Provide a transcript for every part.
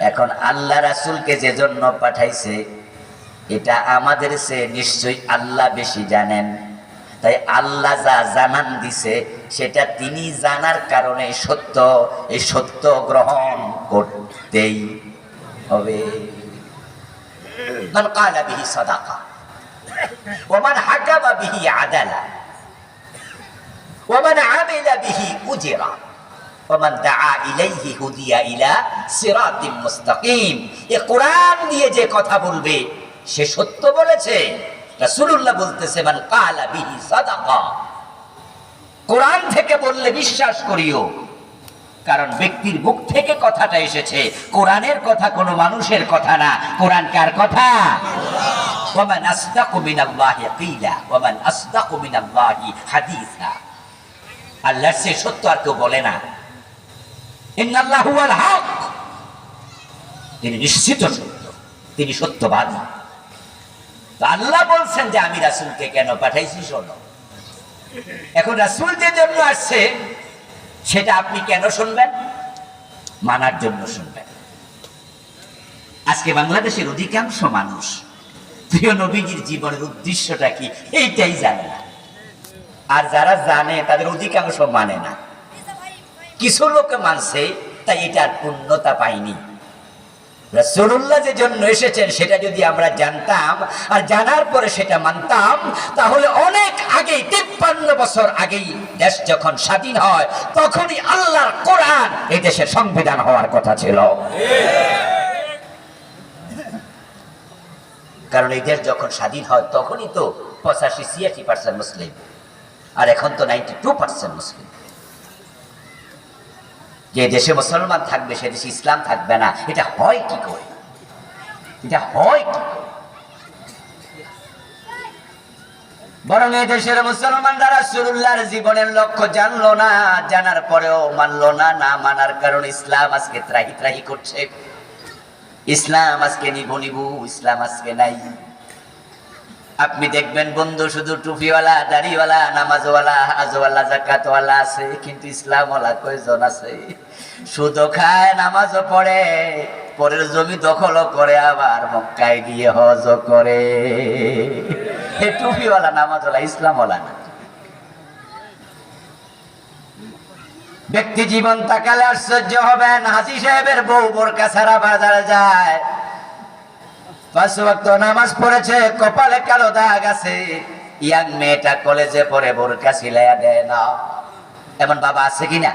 এখন আল্লাহ রাসুলকে যে জন্য পাঠাইছে, এটা আমাদের সে নিশ্চয়ই আল্লাহ বেশি জানেন। তাই আল্লাহ যা জানান দিছে, সেটা তিনি জানার কারণে সত্য। এই সত্য গ্রহণ করতেই হবে। বিহি আদালা ওমান আমিলা বিহি উজরা। ওমান দাআ ইলাইহি হুদিয়া ইলা সিরাতিম মুস্তাকিম। এ কোরআন দিয়ে যে কথা বলবে, সে সত্য বলেছে। রাসূলুল্লাহ বলতেছে, মান কালা বিহি সাদাকা। কোরআন থেকে বললে বিশ্বাস করিও, কারণ ব্যক্তির মুখ থেকে কথাটা এসেছে। কোরআনের কথা কোনো মানুষের কথা না। কোরআন কার কথা? ওমান আসদাকু মিনাল্লাহি কিলা ওমান আসদাকু মিনাল্লাহি হাদিসা। আল্লাহর সে সত্য আর কেউ বলে না। তিনি নিশ্চিত তিনি সত্যবাদী আল্লাহ বলছেন যে, আমি রাসূলকে কেন পাঠাইছি, শোনো। এখন রাসূল যে জন্য আসছে, সেটা আপনি কেন শুনবেন? মানার জন্য শুনবেন। আজকে বাংলাদেশের অধিকাংশ মানুষ, প্রিয় নবীজির জীবনের উদ্দেশ্যটা কি? এইটাই জানে না। আর যারা জানে, তাদের অধিকাংশ মানে না। কিছু লোক মানছে, তাই এটার পূর্ণতা পায়নি। রাসূলুল্লাহ যে জন্য এসেছেন, সেটা যদি আমরা জানতাম আর জানার পরে সেটা মানতাম, তাহলে অনেক আগেই, তিপ্পান্ন বছর আগেই দেশ যখন স্বাধীন হয়, তখনই আল্লাহর কোরআন এই দেশের সংবিধান হওয়ার কথা ছিল। কারণ এই দেশ যখন স্বাধীন হয়, তখনই তো পঁচাশি, ছিয়াশি পার্সেন্ট মুসলিম। আর এখন তো নাইনটি টু পার্সেন্ট মুসলিম। যে দেশে মুসলমান থাকবে, সে দেশে ইসলাম থাকবে না। এটা হয় কি করে? এটা হয় কি বরং দেশের মুসলমানরা রাসূলুল্লাহর জীবনের লক্ষ্য জানলো না, জানার পরেও মানলো না না মানার কারণে ইসলাম আজকে ত্রাহি ত্রাহি করছে। ইসলাম আজকে নিবু নিবু, ইসলাম আজকে নাই। আপনি দেখবেন বন্ধু, শুধু টুপিওয়ালা, দাড়িওয়ালা, নামাজওয়ালা, হাজওয়ালা, জাকাতওয়ালা আছে, কিন্তু ইসলামওয়ালা কয়জন আছে? সুদও খায়, নামাজও পড়ে, পরের জমি দখলও করে, আবার মক্কায় গিয়ে হজ করে। হে টুপিওয়ালা, নামাজওয়ালা, ইসলামওয়ালা না। ব্যক্তি জীবন তাকালে আশ্চর্য হবেন হাসি সাহেবের বউ বোরকা ছাড়া বাজারে যায়। পাঁচ ওয়াক্ত নামাজ পড়েছে কপালে কালো দাগ আছে ইয়াং মেয়েটা কলেজে পড়ে বোরকা সিলাইয়া দেয় না এমন বাবা আছে কিনা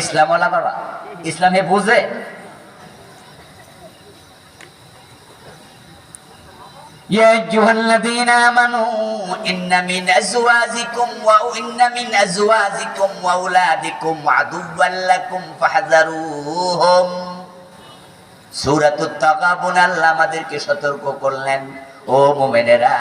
ইসলামওয়ালা বাবা ইসলামে বুঝে يا أيها الذين آمنوا إن من أزواجكم وإن من أزواجكم وأولادكم عدوا لكم فاحذروهم আমাদেরকে সতর্ক করলেন। ও মুমিনেরা,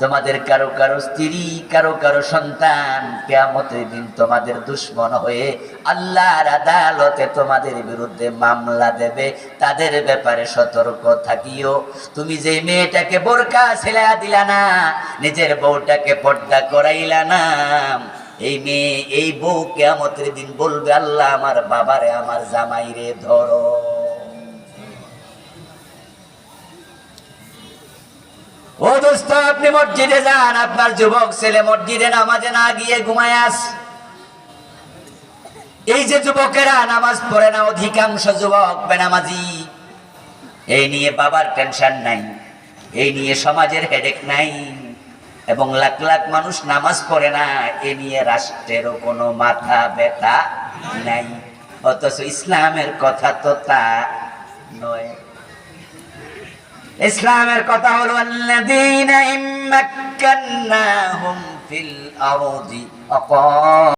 তোমাদের কারও কারও স্ত্রী, কারও কারও সন্তান কিয়ামতের দিন তোমাদের দুশ্মন হয়ে আল্লাহর আদালতে তোমাদের বিরুদ্ধে মামলা দেবে। তাদের ব্যাপারে সতর্ক থাকিও। তুমি যে মেয়েটাকে বোরকা ছেলা দিলা না, নিজের বউটাকে পর্দা করাইলা না, এই মেয়ে, এই বউ কেয়ামতের দিন বলবে, আল্লাহ আমার বাবারে, আমার জামাইরে ধরো। ও দোস্ত, আপনি মসজিদে যান, আপনার যুবক ছেলে মসজিদে নামাজে না গিয়ে ঘুমায় আস। এই যে যুবকেরা, নামাজ পড়ে না, অধিকাংশ যুবক বেনামাজি। এই নিয়ে বাবার টেনশন নাই, এই নিয়ে সমাজের হেডেক নাই, এবং লাখ লাখ মানুষ নামাজ পড়ে না, এ নিয়ে রাষ্ট্রেরও কোনো মাথা ব্যথা নাই। অথচ ইসলামের কথা তো তা নয়। ইসলামের কথা হলো আল্লাযীনা